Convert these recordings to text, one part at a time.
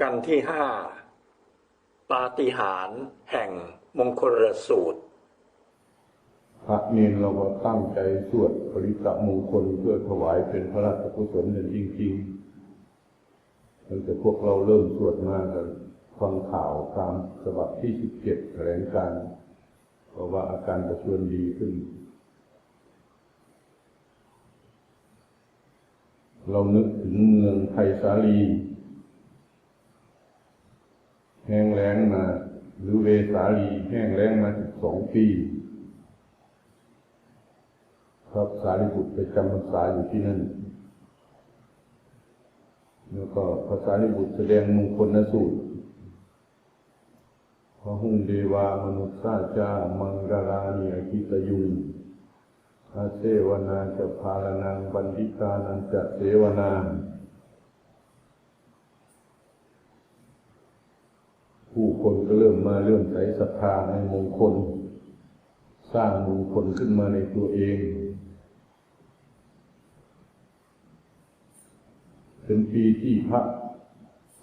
กันที่ห้าปาฏิหาริย์แห่งมงคลสูตร พระเนรเราก็ตั้งใจสวดปริตะมงคลเพื่อถวายเป็นพระราชกุศลนั่นจริงๆตั้งแต่พวกเราเริ่มสวดมากันฟังข่าวตามฉบับที่สิบเจ็ดแถลงการเพราะว่าอาการประชวนดีขึ้น เรานึกถึงเมืองไทยสาลี แห้งแล้งมา หรือเวสาลีแห้งแล้งมาสิบสองปีครับสารีบุตรไปจำพรรษาอยู่ที่นั่น แล้วก็พระสารีบุตรแสดงมงคลนสูตรพระหุ่งเดวามนุษย์สาจามังกรานีอกิตยุงอาเสวนาจะพาลนังบันทิตานันจะเสวนา ผู้ คนก็เริ่มมาเริ่มใส่ศรัทธาในมงคล สร้างมงคลขึ้นมาในตัวเอง เป็นปีที่พระ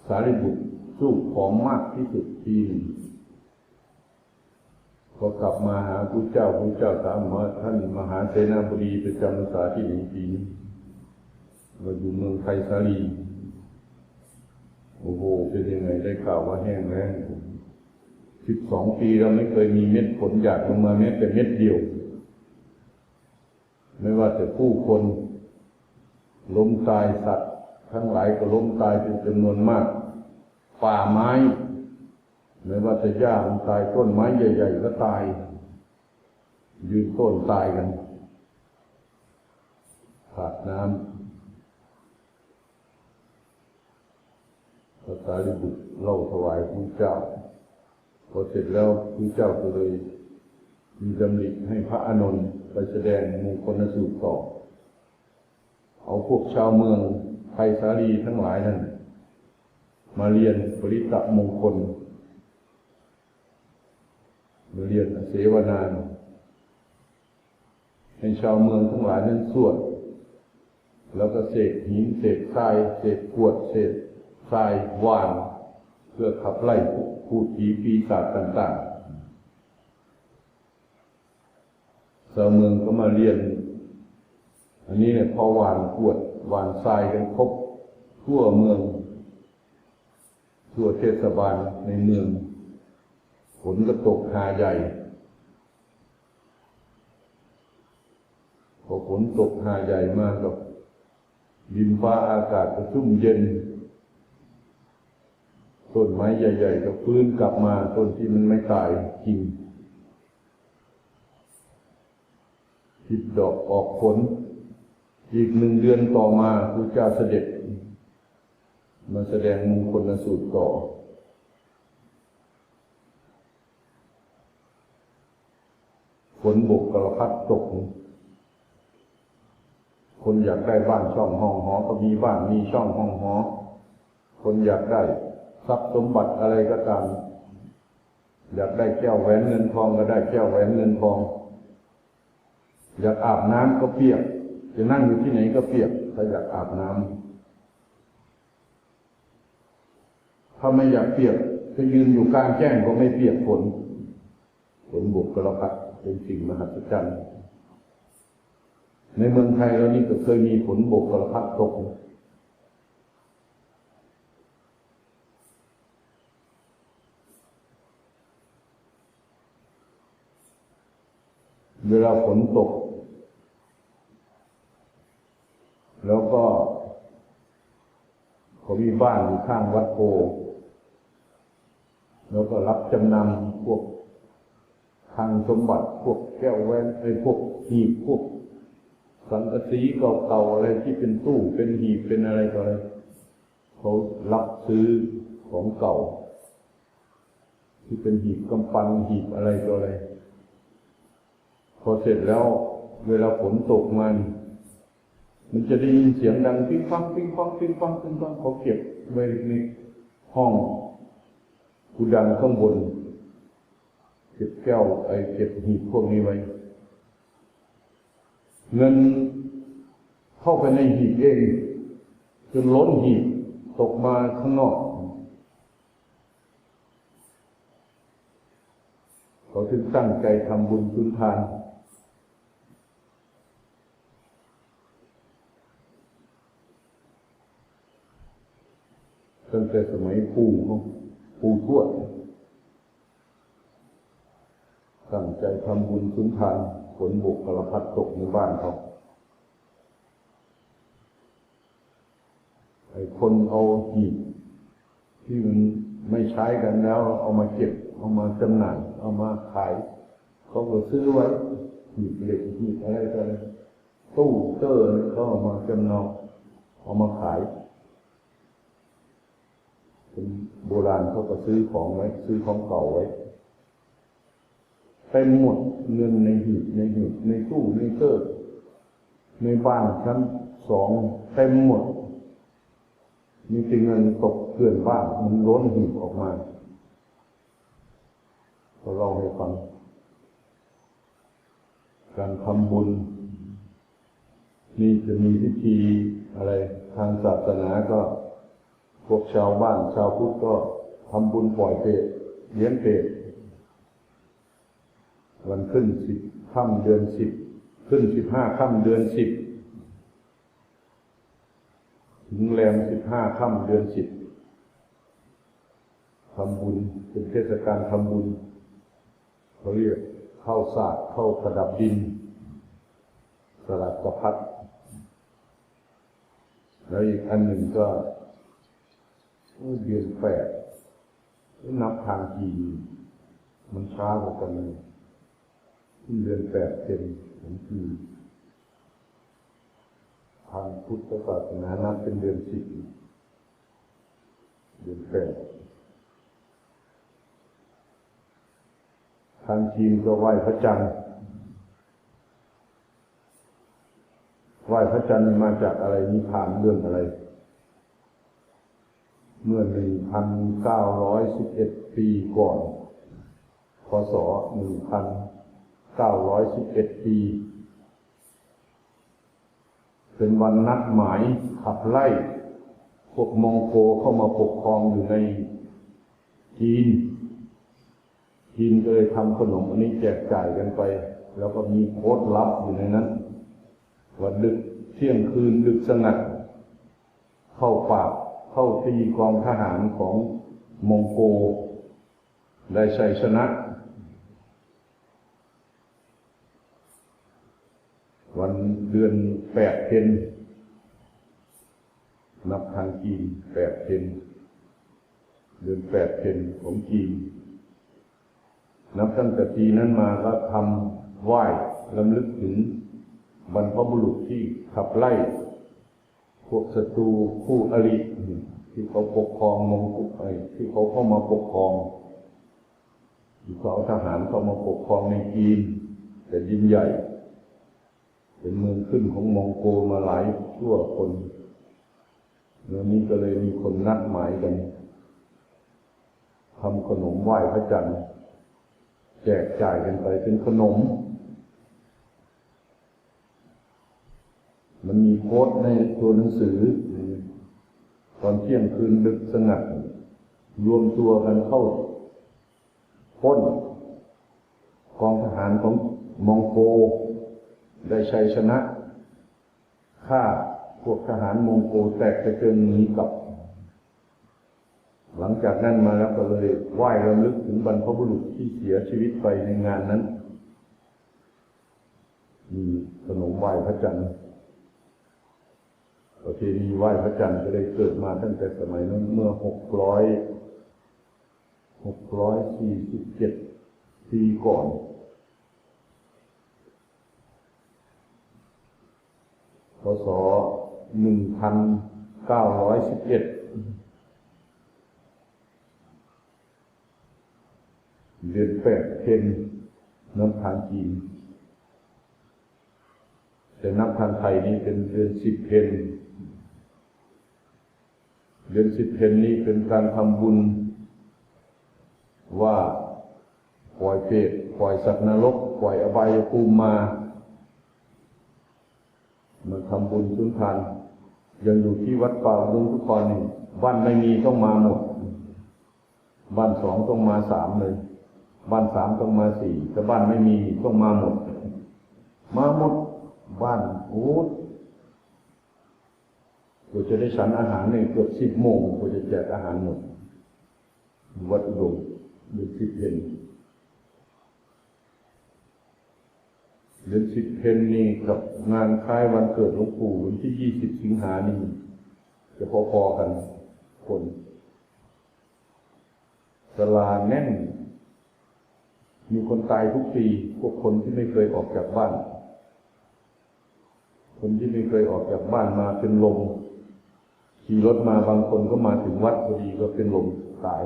สารีบุตรสู้ผอมมากที่สุดปีหนึ่งพอกลับมาหาพระเจ้าพระเจ้าถามว่าท่านมหาเสนาบดีประจำพรรษาที่หนึ่งปีนี้เราอยู่เมืองไทยสาลีโอ้โห เป็นยังไงได้ข่าวว่าแห้งแล้ง สิบสองปีเราไม่เคยมีเม็ดฝนหยาดลงมาแม้แต่เม็ดเดียว ไม่ว่าแต่ผู้คนล้มตายสัตว์ ทั้งหลายก็ล้มตายเป็นจำนวนมาก ป่าไม้ ไม่ว่าจะหญ้ามันตายต้นไม้ใหญ่ๆก็ตาย ยืนต้นตายกันขาดน้ำพระสารีบุตรเล่าถวายพระเจ้า พอเสร็จแล้วพระเจ้าก็เลยมีดำริให้พระอานนท์ไปแสดงมงคลสูตรต่อ เอาพวกชาวเมืองไทยสาลีทั้งหลายนั่นมาเรียนปริตะมงคลมาเรียนเสวนานให้ชาวเมืองทั้งหลายนั้นสวด แล้วก็เศษหินเศษทรายเศษกวดเศษทรายวาน เพื่อขับไล่ พูดผีปีศาจต่างๆชาวเมืองก็มาเรียน อันนี้เนี่ยพอหวานกวดหวานทรายกันครบทั่วเมือง ทั่วเทศบาลในเมืองฝนก็ตกหาใหญ่พอฝนตกหาใหญ่มากกับดินฟ้าอากาศก็ชุ่มเย็น ต้นไม้ใหญ่ ๆ ก็ฟื้นกลับมาต้นที่มันไม่ตายจริงติดดอกออกผล อีกหนึ่งเดือนต่อมาพระเจ้าเสด็จ มาแสดงมงคลสูตรต่อ ฝนบกกระพัดตก คนอยากได้บ้านช่องห้องหอ ก็มีบ้านมีช่องห้องหอ คนอยากได้ ทรัพย์สมบัติอะไรก็ตาม อยากได้แก้วแหวนเงินทองก็ได้แก้วแหวนเงินทอง อยากอาบน้ำก็เปียก จะนั่งอยู่ที่ไหนก็เปียกถ้าอยากอาบน้ำถ้าไม่อยากเปียกจะยืนอยู่กลางแจ้งก็ไม่เปียกฝนฝนบุกกระพัดเป็นสิ่งมหัศจรรย์ในเมืองไทยเรานี่ก็เคยมีฝนบกกระพัดตก เวลาฝนตก แล้วก็เขามีบ้านอยู่ข้างวัดโพแล้วก็รับจำนำพวกทางสมบัติพวกแก้วแหวนไอ้พวกหีบพวกสังกะสีเก่าๆอะไรที่เป็นตู้เป็นหีบเป็นอะไรต่ออะไรเขารับซื้อของเก่า ที่เป็นหีบกำปั้นหีบอะไรต่ออะไร พอเสร็จแล้วเวลาฝนตกมัน มันจะได้ยินเสียงดังปิ้งปังปิ้งปังปิ้งปังปิ้งปังเขาเก็บไว้ในห้องกูดังข้างบนเก็บแก้วไอเก็บหีบพวกนี้ไว้ เงินเข้าไปในหีบเองจนล้นหีบตกมาข้างนอกเขาถึงตั้งใจทำบุญสุนทาน ตั้งแต่สมัยปู่เขาปู่ทวดตั้งใจทำบุญสุนทานฝนบกกระพัดตกในบ้านเขาไอ้คนเอาหีบที่มันไม่ใช้กันแล้ว เอามาเก็บ เอามาจำหน่าย เอามาขาย เขาก็ซื้อไว้หีบเหล็กหีบอะไรกันตู้เตอร์เขาเอามาจำนองเอามาขาย เป็นโบราณเขาก็ซื้อของไว้ ซื้อของเก่าไว้เต็มหมดเงินในหีบในหีบในตู้ในเตอร์ในบ้านชั้นสองเต็มหมดมีแต่เงินตกเกลื่อนบ้านมันล้นหีบออกมาเราเล่าให้ฟัง การทำบุญ นี่จะมีพิธีอะไรทางศาสนาก็ พวกชาวบ้านชาวพุทธก็ทำบุญปล่อยเปรตเลี้ยงเปรตวันขึ้นสิบค่ำเดือนสิบขึ้นสิบห้าค่ำเดือนสิบถึงแรมสิบห้าค่ำเดือนสิบทำบุญเป็นเทศกาลทำบุญเขาเรียกเข้าศาสตร์เข้าประดับดินสลัดกระพัดแล้วอีกอันหนึ่งก็ เดือนแปดนับทางจีนมันช้ากว่ากันเลยเดือนแปดเต็มของจีนทางพุทธศาสนานับเป็นเดือนสิบเดือนแปดทางจีนก็ไหว้พระจันทร์ไหว้พระจันทร์มาจากอะไรนิพานเรื่องอะไร เมื่อหนึ่งพันเก้าร้อยสิบเอ็ดปีก่อน พศหนึ่งพันเก้าร้อยสิบเอ็ดปี เป็นวันนัดหมายขับไล่ พวกมองโกเข้ามาปกครองอยู่ในจีน จีนก็เลยทำขนมอันนี้แจกจ่ายกันไป แล้วก็มีโค้ดลับอยู่ในนั้นว่าดึกเที่ยงคืนดึกสงัด เข้าปาบ เข้าตีกองทหารของมองโก ได้ชัยชนะ วันเดือนแปดเพนนับทางจีนแปดเพนเดือนแปดเพนของจีน นับตั้งแต่ปีนั้นมาก็ทำไหว้ลำลึกถึงบรรพบุรุษที่ขับไล่ พวกศัตรูผู้อริที่เขาปกครองมงกุฎไอ้ที่เขาเข้ามาปกครองที่เขาเอาทหารเข้ามาปกครองในจีนแต่ดินใหญ่ เป็นเมืองขึ้นของมองโกมาหลายชั่วคนแล้วนี้ก็เลยมีคนนัดหมายกันทำขนมไหว้พระจันทร์แจกจ่ายกันไปเป็นขนม มันมีโค้ดในตัวหนังสือ ตอนเที่ยงคืนดึกสงัด รวมตัวกันเข้าพ้นกองทหารของมองโก ได้ชัยชนะฆ่าพวกทหารมองโกแตกกระเจิงหนีกลับ หลังจากนั้นมาแล้วก็เลยไหว้รำลึกถึงบรรพบุรุษที่เสียชีวิตไปในงานนั้นมีขนมไหว้พระจันทร์ ประเพณีไหว้พระจันทร์ก็ได้เกิดมาตั้งแต่สมัยนั้นเมื่อหกร้อยหกร้อยสี่สิบเจ็ดปีก่อน พศหนึ่งพันเก้าร้อยสิบเอ็ดเดือนแปดเพนนับทางจีนแต่นับทางไทยนี่เป็นเดือนสิบเพน เดือนสิบเพนนี้เป็นการทำบุญ ว่าปล่อยเปรตปล่อยสัตว์นรกปล่อยอบายภูมิมามาทำบุญสุนทานยังอยู่ที่วัดป่าลุงทุกคนนี่บ้านไม่มีต้องมาหมดบ้านสองต้องมาสามเลยบ้านสามต้องมาสี่ถ้าบ้านไม่มีต้องมาหมด มาหมดบ้านโอ้ กว่าจะได้ฉันอาหารเนี่ยเกือบสิบโมงกว่าจะแจกอาหารหมด วัดอุดมเดือนสิบเพนเดือนสิบเพนนี่กับงานคล้ายวันเกิดหลวงปู่วันที่ยี่สิบสิงหานี่ จะพอๆกันคนสลาแน่น มีคนตายทุกปี พวกคนที่ไม่เคยออกจากบ้าน คนที่ไม่เคยออกจากบ้านมาเป็นลม ขี่รถมาบางคนก็มาถึงวัดพอดีก็เป็นลมตาย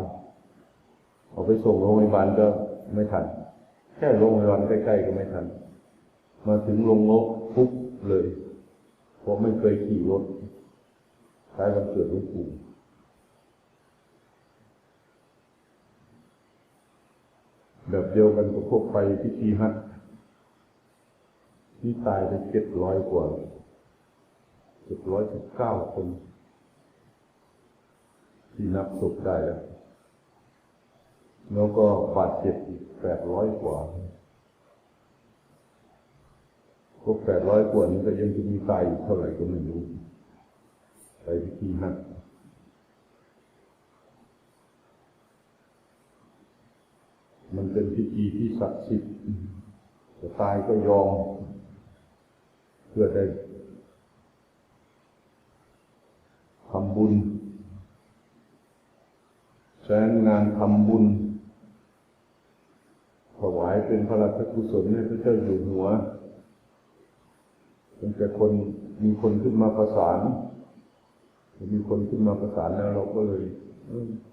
เอาไปส่งโรงพยาบาลก็ไม่ทัน แค่โรงพยาบาลใกล้ๆก็ไม่ทัน มาถึงลงรถปุ๊บเลยเพราะไม่เคยขี่รถคล้ายวันเกิดหลวงปู่แบบเดียวกันกับพวกไปพิธีฮัทที่ตายไปเจ็ดร้อยกว่าเจ็ดร้อยสิบเก้าคน ที่นับศพได้แล้ว แล้วก็บาดเจ็บอีกแปดร้อยกว่าพวกแปดร้อยกว่านี้ก็ยังจะมีตายอีกเท่าไหร่ก็ไม่รู้ไปพิธีฮัทมันเป็นพิธีที่ศักดิ์สิทธิ์จะตายก็ยอม เพื่อได้ทำบุญ แสนงานทำบุญ ถวายเป็นพระราชกุศลให้พระเจ้าอยู่หัวตั้งแต่คนมีคนขึ้นมาประสานมีคนขึ้นมาประสานแล้วเราก็เลย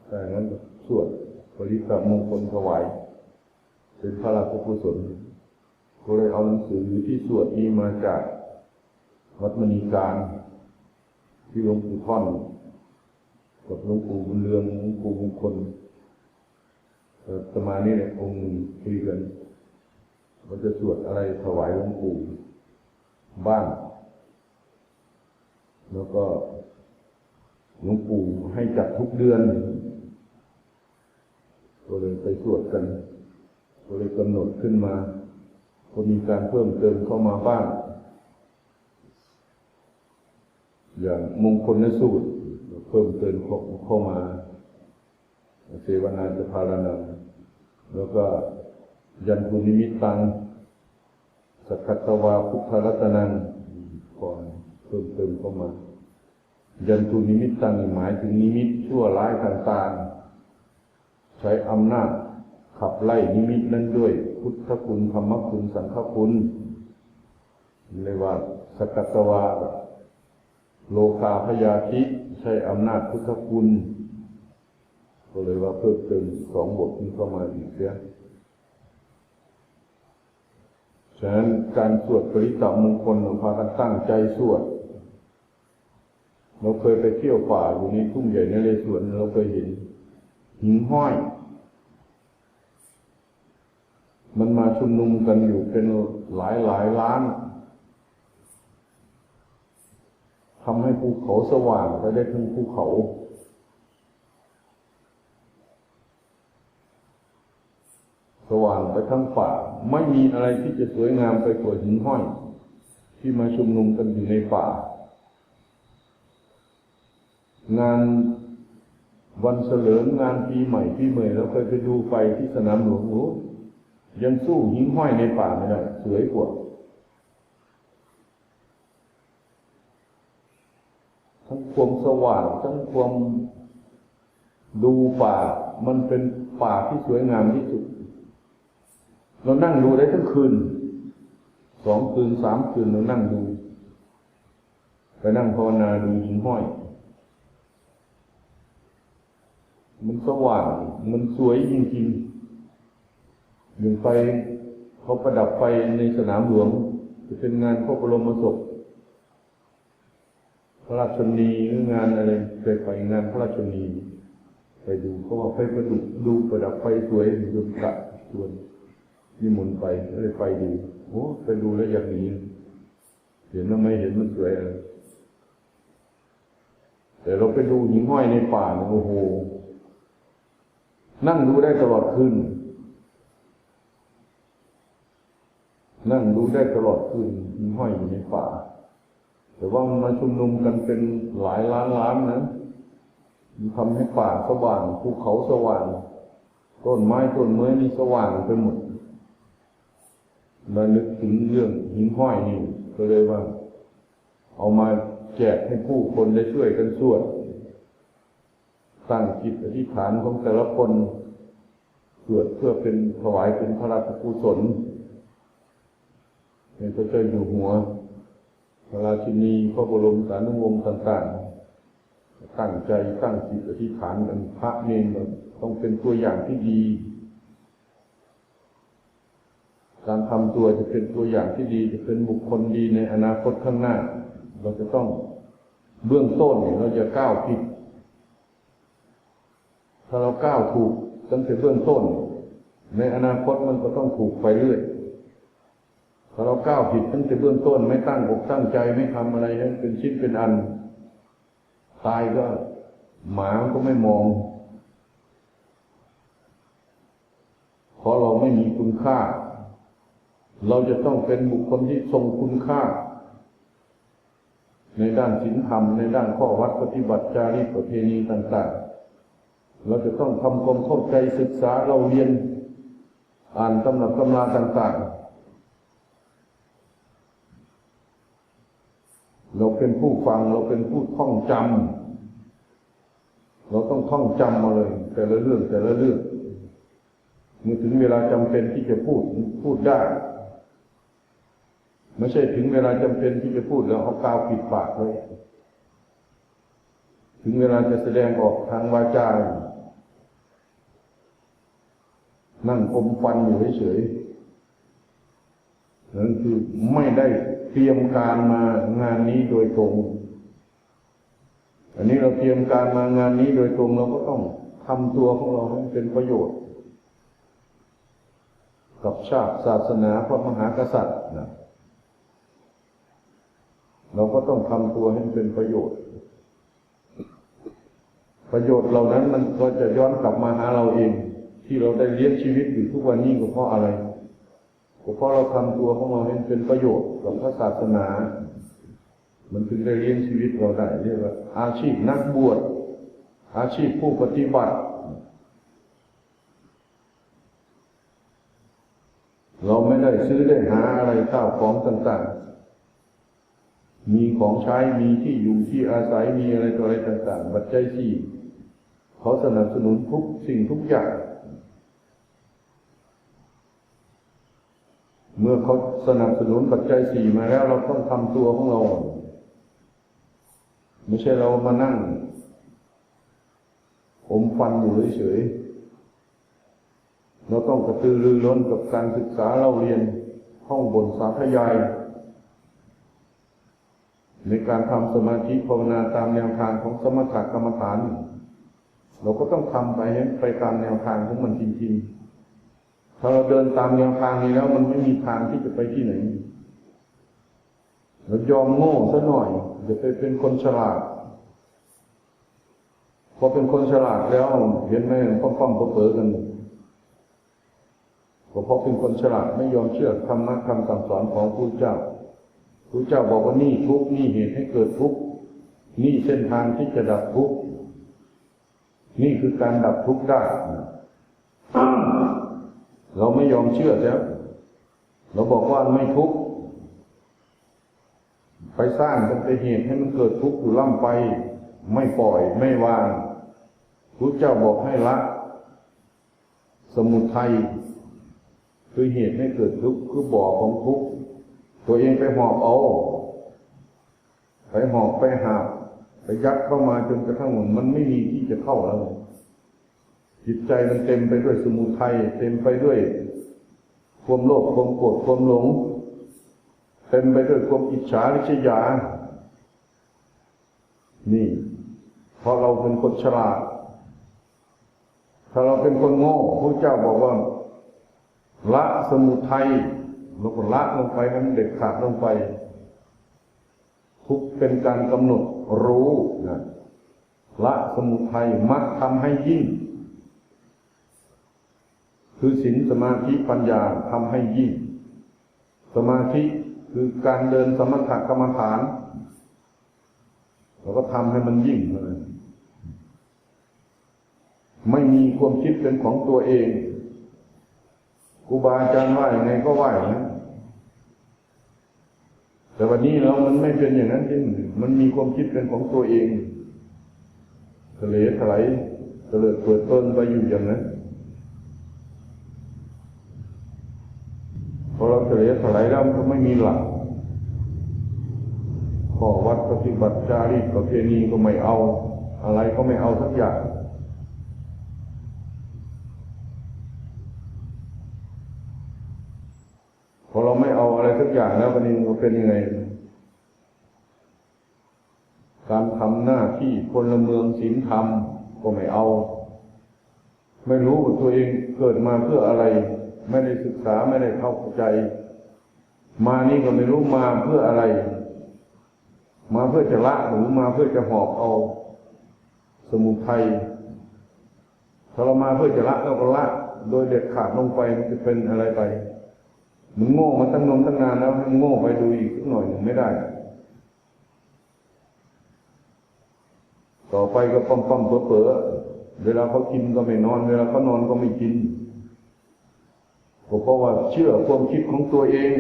แต่งั้นสวดบริกรรมมงคลถวายเป็นพระราชกุศลก็เลยเอาหนังสือที่สวดนี้มาจากวัดมณีการที่หลวงปู่ท่อน กับหลวงปู่บุญเรืองหลวงปู่มงคลเอ่อสมานี้เนี่ยองค์คุยกันว่าจะสวดอะไรถวายหลวงปู่บ้างแล้วก็หลวงปู่ให้จัดทุกเดือน ก็เลยไปสวดกัน ก็เลยกำหนดขึ้นมา ก็มีการเพิ่มเติมเข้ามาบ้าง อย่างมงคลนสูตร เพิ่มเติมเข้ามาเสวนาจะพารนังแล้วก็ยันทุนิมิตตังสกกัตตวาพุทธรัตนังก่อนเพิ่มเติมเข้ามา ยันทุนิมิตตังหมายถึงนิมิตชั่วร้ายต่างๆ ใช้อำนาจขับไล่นิมิตนั้นด้วย พุทธคุณธรรมคุณสังฆคุณเรียกว่าสกกัตวาโลกาพยาธิ ใช้อำนาจพุทธคุณ ก็เลยว่าเพิ่มเติมสองบทนี้เข้ามาอีกเสียฉะนั้นการสวดปริตมงคลเราพากันตั้งใจสวด เราเคยไปเที่ยวป่าอยู่ในทุ่งใหญ่ในเลสวนเราเคยเห็นหิงห้อย มันมาชุมนุมกันอยู่เป็นหลายหลายล้าน ทำให้ภูเขาสว่างไปได้ทั้งภูเขา สว่างไปทั้งป่า ไม่มีอะไรที่จะสวยงามไปกว่าหินห้อย ที่มาชุมนุมกันอยู่ในป่า งานวันเฉลิมงานปีใหม่ปีใหม่เราเคยไปดูไฟที่สนามหลวงโอ้ยังสู้หินห้อยในป่าไม่ได้สวยกว่า ทั้งความสว่างทั้งความดูป่า มันเป็นป่าที่สวยงามที่สุด เรานั่งดูได้ทั้งคืนสองคืนสามคืนเรานั่งดู ไปนั่งภาวนาดูหินห้อย มันสว่าง มันสวยจริงๆอย่างไฟเขาประดับไฟในสนามหลวง จะเป็นงานพระบรมศพ ระราชนีหรืองานอะไรเคยไปงานพระราชนีไปดูเขาว่าไฟประดุดูประดับไฟสวยดูกะชวนนิมนต์ไปก็เลยไปดูโอ้ไปดูแล้วอยากหนีเห็นแล้วไม่เห็นมันสวยอะไรแต่เราไปดูหิ่งห้อยในป่าโอ้โห นั่งดูได้ตลอดคืนนั่งดูได้ตลอดคืนมันห้อยอยู่ในป่า แต่ว่ามันมาชุมนุมกันเป็นหลายล้านล้านนะมันทำให้ป่าสว่างภูเขาสว่าง ต้นไม้ต้นไม้นี่สว่างไปหมดมานึกถึงเรื่องหินห้อยนี่ก็เลยว่า เอามาแจกให้ผู้คนได้ช่วยกันสวดตั้งจิตอธิษฐานของแต่ละคนสวดเพื่อเป็นถวายเป็นพระราชกุศลในพระเจ้าอยู่หัว พระราชินีพระบรมสารีวงศ์ต่างๆ ตั้งใจตั้งจิตอธิษฐานกันพระเนรต้องเป็นตัวอย่างที่ดี การทำตัวจะเป็นตัวอย่างที่ดี จะเป็นบุคคลดีในอนาคตข้างหน้า เราจะต้องเบื้องต้นเนี่ยเราจะก้าวผิด ถ้าเราก้าวถูกตั้งแต่เบื้องต้น ในอนาคตมันก็ต้องถูกไปเรื่อย ถ้าเราก้าวผิดตั้งแต่เบื้องต้นไม่ตั้งอกตั้งใจไม่ทำอะไรให้เป็นชิ้นเป็นอัน ตายก็หมาก็ไม่มอง เพราะเราไม่มีคุณค่า เราจะต้องเป็นบุคคลที่ทรงคุณค่า ในด้านศีลธรรม ในด้านข้อวัดปฏิบัติจารีตประเพณีต่าง ๆ เราจะต้องทำความเข้าใจศึกษาเราเรียน อ่านตำหนักตำราต่าง ๆ เราเป็นผู้ฟัง เราเป็นผู้ท่องจำเราต้องท่องจำมาเลย แต่ละเรื่องแต่ละเรื่องเมื่อถึงเวลาจำเป็นที่จะพูดพูดได้ไม่ใช่ถึงเวลาจำเป็นที่จะพูดแล้วเอากาวปิดปากเลยถึงเวลาจะแสดงออกทางวาจา นั่งอมฟันอยู่เฉยๆนั่นคือไม่ได้ เตรียมการมางานนี้โดยตรง อันนี้เราเตรียมการมางานนี้โดยตรงเราก็ต้องทำตัวของเราให้เป็นประโยชน์ กับชาติศาสนาพระมหากษัตริย์นะเราก็ต้องทำตัวให้เป็นประโยชน์ ประโยชน์เหล่านั้นมันก็จะย้อนกลับมาหาเราเอง ที่เราได้เลี้ยงชีวิตอยู่ทุกวันนี้ก็เพราะอะไร เพราะเราทำตัวของเราให้เป็นประโยชน์กับพระศาสนา มันถึงได้เลี้ยงชีวิตเราได้เรียกว่า อาชีพนักบวชอาชีพผู้ปฏิบัติ เราไม่ได้ซื้อได้หาอะไรข้าวของต่างๆ มีของใช้มีที่อยู่ที่อาศัยมีอะไรต่ออะไรต่างๆบัจจัยสี่เขาสนับสนุนทุกสิ่งทุกอย่าง เมื่อเขาสนับสนุนปัจจัยสี่มาแล้ว เราต้องทำตัวของเรา ไม่ใช่เรามานั่ง อมฟันอยู่เฉยๆเราต้องกระตือรือร้นกับการศึกษาเราเรียนห้องบนสาธยาย ในการทำสมาธิภาวนาตามแนวทางของสมถกรรมฐาน เราก็ต้องทำไปให้ไปตามแนวทางของมันจริง ๆ ถ้าเราเดินตามแนวทางนี้แล้ว มันไม่มีทางที่จะไปที่ไหนเรายอมโง่ซะหน่อยจะไปเป็นคนฉลาดพอเป็นคนฉลาดแล้วเห็นไหมป้อมๆเป๋อๆกันก็เพราะเป็นคนฉลาดไม่ยอมเชื่อธรรมะคำสั่งสอนของพระเจ้าพระเจ้าบอกว่านี่ทุกนี่เหตุให้เกิดทุกนี่เส้นทางที่จะดับทุกนี่คือการดับทุกข์ได้ เราไม่ยอมเชื่อแล้วเราบอกว่าไม่ทุกข์ไปสร้างกันไปเหตุให้มันเกิดทุกข์อยู่ล่ำไป ไม่ปล่อยไม่วางพระเจ้าบอกให้ละ สมุทัยคือเหตุให้เกิดทุกข์คือบ่อของทุกข์ตัวเองไปหอบเอาไปหอบไปหาบไปยัดเข้ามาจนกระทั่งมันไม่มีที่จะเข้าแล้ว จิตใจมันเต็มไปด้วยสมุทัยเต็มไปด้วยความโลภความโกรธความหลง เต็มไปด้วยความอิจฉาริษยา นี่เพราะเราเป็นคนฉลาด ถ้าเราเป็นคนโง่พระเจ้าบอกว่า ละสมุทัยเราก็ละลงไปให้นเด็ดขาดลงไป ทุกเป็นการกำหนดรู้นะละสมุทัยมักทำให้ยิ่ง คือศีลสมาธิปัญญาทำให้ยิ่ง สมาธิคือการเดินสมถกรรมฐานเราก็ทำให้มันยิ่งเท่านั้นไม่มีความคิดเป็นของตัวเองครูบาอาจารย์ว่าอย่างไงก็ว่าอย่างนั้นแต่วันนี้เรามันไม่เป็นอย่างนั้นจริงมันมีความคิดเป็นของตัวเองทะเลถลายเตลิดเปิดต้นไปอยู่อย่างนั้น พอเราทะเลถลายแล้วมันก็ไม่มีหลักข้อวัดปฏิบัติจารีตประเพณีก็ไม่เอา อะไรก็ไม่เอาสักอย่างพอเราไม่เอาอะไรสักอย่างแล้ววันนี้มันเป็นยังไง การทำหน้าที่พลเมืองศีลธรรมก็ไม่เอา ไม่รู้ว่าตัวเองเกิดมาเพื่ออะไร ไม่ได้ศึกษาไม่ได้เข้าใจ มานี่ก็ไม่รู้มาเพื่ออะไร มาเพื่อจะละหรือมาเพื่อจะหอบเอา สมุทัยถ้าเรามาเพื่อจะละเราก็ละ โดยเด็ดขาดลงไปมันจะเป็นอะไรไปมึงโง่มาตั้งนมตั้งนานแล้วให้มึงโง่ไปดูอีกสักหน่อยหนึ่งไม่ได้ ต่อไปก็ป้อมป้อมเป๋อเป๋อเวลาเขากินก็ไม่นอน เวลาเขานอนก็ไม่กิน ก็เพราะว่าเชื่อความคิดของตัวเอง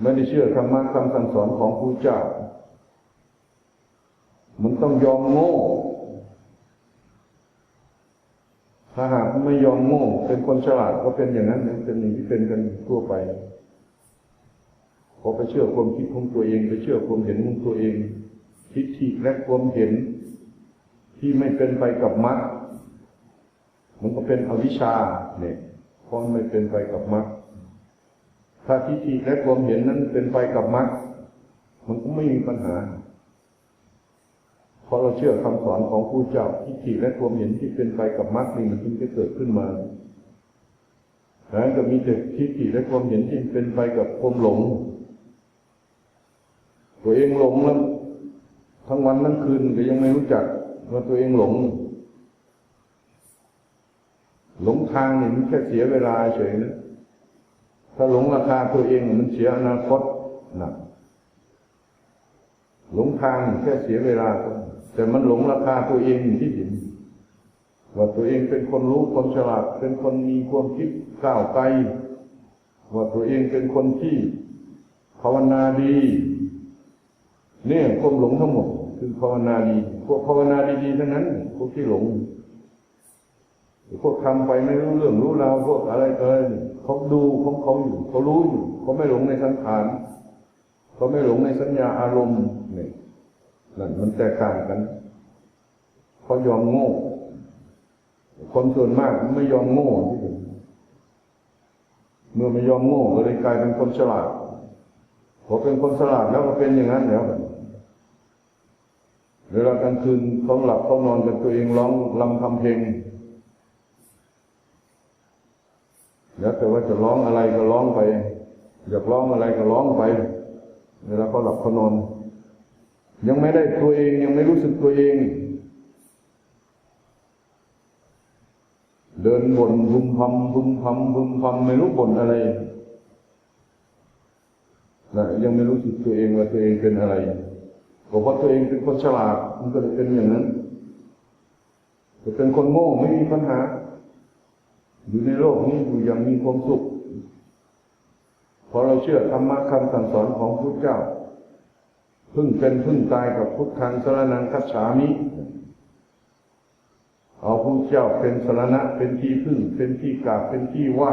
ไม่ได้เชื่อธรรมะคำสั่งสอนของครูเจ้า มันต้องยอมโง่ ถ้าหากไม่ยอมโง่ เป็นคนฉลาดก็เป็นอย่างนั้นเป็นอย่างที่เป็นกันทั่วไปพอไปเชื่อความคิดของตัวเอง ไปเชื่อความเห็นของตัวเองทิฏฐิและความเห็น ที่ไม่เป็นไปกับมรรคมันก็เป็นอวิชชาเนี่ย เพราะไม่เป็นไปกับมรรคถ้าทิฏฐิและความเห็นนั้นเป็นไปกับมรรคมันก็ไม่มีปัญหาเพราะเราเชื่อคำสอนของผู้เจ้าทิฏฐิและความเห็นที่เป็นไปกับมรรคนี่มันจึงจะเกิดขึ้นมาแล้วก็มีแต่ทิฏฐิและความเห็นที่เป็นไปกับความหลง ตัวเองหลงแล้วทั้งวันทั้งคืนก็ยังไม่รู้จักว่าตัวเองหลง หลงทางนี่มันแค่เสียเวลาเฉยนะถ้าหลงราคาตัวเองมันเสียอนาคตนะหลงทางแค่เสียเวลา แต่มันหลงราคาตัวเองอยู่ที่ดินว่าตัวเองเป็นคนรู้คนฉลาด เป็นคนมีความคิดก้าวไกล ว่าตัวเองเป็นคนที่ภาวนาดี เนี่ยความหลงทั้งหมดคือภาวนาดี พวกภาวนาดีๆทั้งนั้น พวกที่หลง พวกทำไปไม่รู้เรื่องรู้ราวพวกอะไรเอ่ยเขาดูของเขาอยู่เขารู้อยู่เขาไม่หลงในสังขารเขาไม่หลงในสัญญาอารมณ์นี่นั่นมันแตกต่างกันเขายอมโง่คนส่วนมากไม่ยอมโง่ที่สุดเมื่อไม่ยอมโง่ก็เลยกลายเป็นคนฉลาดพอเป็นคนฉลาดแล้วก็เป็นอย่างนั้นแล้วเวลากลางคืนเขาหลับเขานอนกันตัวเองร้องลำทำเพลง แล้วแต่ว่าจะร้องอะไรก็ร้องไป อยากร้องอะไรก็ร้องไป เวลาเขาหลับเขานอน ยังไม่ได้ตัวเองยังไม่รู้สึกตัวเอง เดินบ่นบุมพำบุมพำบุมพำไม่รู้บ่นอะไรนะยังไม่รู้สึกตัวเองว่าตัวเองเป็นอะไรก็เพราะตัวเองเป็นคนฉลาดมันก็เลยเป็นอย่างนั้นแต่เป็นคนโง่ไม่มีปัญหา อยู่ในโลกนี้อยู่อย่างมีความสุขพอเราเชื่อธรรมะคำสั่งสอนของพุทธเจ้า พึ่งเป็นพึ่งตายกับพุทธังสรนังคัจฉามิเอาพุทธเจ้าเป็นสรณะเป็นที่พึ่ง เป็นที่กราบเป็นที่ไหว้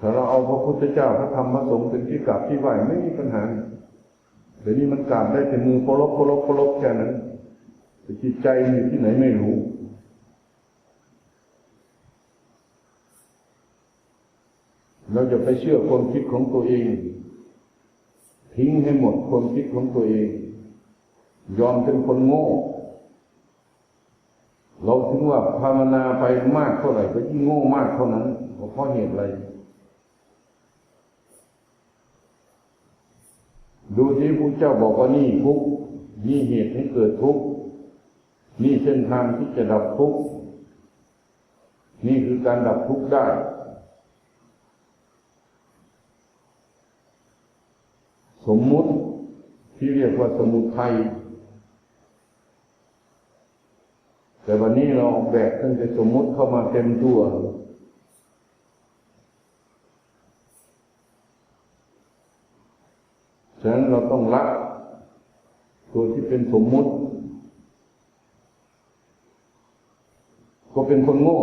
ถ้าเราเอาพระพุทธเจ้าพระธรรมพระสงฆ์เป็นที่กราบที่ไหว้ไม่มีปัญหาเดี๋ยวนี้มันกราบได้แต่มือเคารพเคารพเคารพแค่นั้น แต่จิตใจอยู่ที่ไหนไม่รู้ เราจะไปเชื่อความคิดของตัวเอง ทิ้งให้หมดความคิดของตัวเอง ยอมเป็นคนโง่ เราถึงว่าภาวนาไปมากเท่าไหร่ก็ยิ่งโง่มากเท่านั้นเพราะเหตุอะไรดูที่พระเจ้าบอกว่านี่ทุกข์นี่เหตุให้เกิดทุกข์ นี่เส้นทางที่จะดับทุกข์นี่คือการดับทุกข์ได้ สมมุติที่เรียกว่าสมุทัยแต่วันนี้เราออกแบบตั้งแต่สมมุติเข้ามาเต็มตัว ฉะนั้นเราต้องละตัวที่เป็นสมมุติ ก็เป็นคนโง่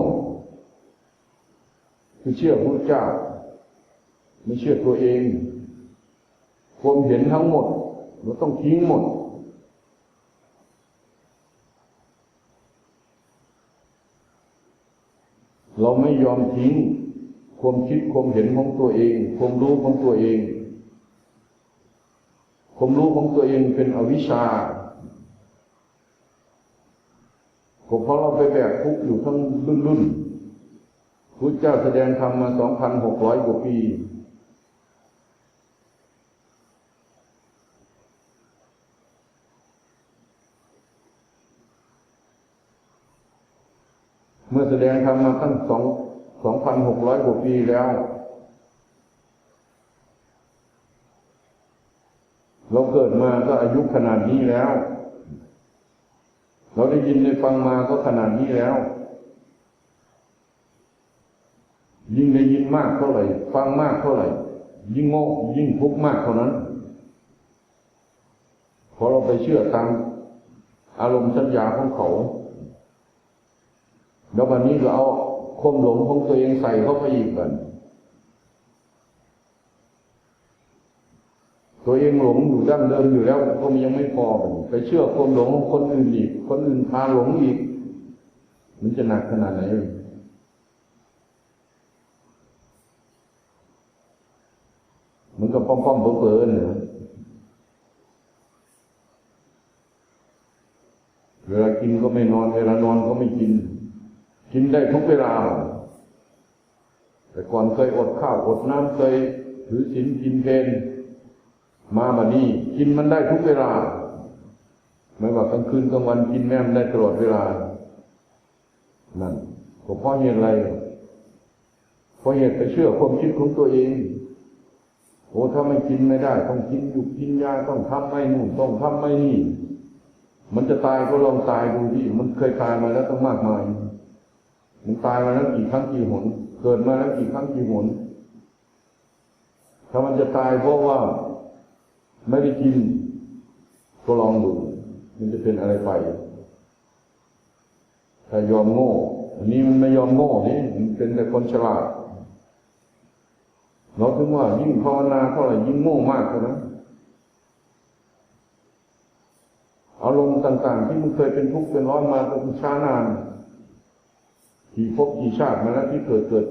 คือเชื่อพระเจ้า ไม่เชื่อตัวเอง ความเห็นทั้งหมดเราต้องทิ้งหมด เราไม่ยอมทิ้ง ความคิดความเห็นของตัวเอง ความรู้ของตัวเอง ความรู้ของตัวเองเป็นอวิชชา ก็เพราะเราไปแบกทุกอยู่ทั้งรุ่นรุ่นพุทธเจ้าแสดงธรรมมาสองพันหกร้อยกว่าปี เมื่อแสดงธรรมมาตั้งสองสองพันหกร้อยกว่าปีแล้วเราเกิดมาก็อายุขนาดนี้แล้ว เราได้ยินได้ฟังมาก็ขนาดนี้แล้ว ยิ่งได้ยินมากเท่าไหร่ ฟังมากเท่าไหร่ ยิ่งโง่ยิ่งทุกข์มากเท่านั้นพราะเราไปเชื่อตามอารมณ์สัญญาของเขา แล้ววันนี้ก็เอาความหลงของตัวเองใส่เข้าไปอีกกัน ตัวเองหลงอยู่ดั้งเดิมอยู่แล้วก็ยังไม่พอ ไปเชื่อความหลงของคนอื่นอีก คนอื่นพาหลงอีก มันจะหนักขนาดไหนมันก็ป้อมๆเผลอๆเนี่ยเวลากินก็ไม่นอน เวลานอนก็ไม่กิน กินได้ทุกเวลา แต่ก่อนเคยอดข้าวอดน้ำเคยถือศีลกินเพน มาบัดนี้กินมันได้ทุกเวลา ไม่ว่ากลางคืนกลางวันกินแม่มันได้ตลอดเวลา นั่นเพราะเหตุอะไรเพราะเหตุไปเชื่อความคิดของตัวเองโอ้ถ้าไม่กินไม่ได้ ต้องกินอยู่กินยาต้องทำไม่นู่นต้องทำไม่นี่ มันจะตายก็ลองตายดูที่มันเคยตายมาแล้วต้องมากมาย มันตายมาแล้วกี่ครั้งกี่หน เกิดมาแล้วกี่ครั้งกี่หนถ้ามันจะตายเพราะว่า ไม่ได้กิน ก็ลองดู มันจะเป็นอะไรไป ถ้ายอมโง่ อันนี้มันไม่ยอมโง่นี่มันเป็นแต่คนฉลาด เราถึงว่ายิ่งภาวนาเท่าไหร่ยิ่งโง่มากเท่านั้นอารมณ์ต่างๆ ที่มันเคยเป็นทุกข์เป็นร้อนมาเป็นช้านานกี่ภพกี่ชาติมาแล้วที่เกิดเกิด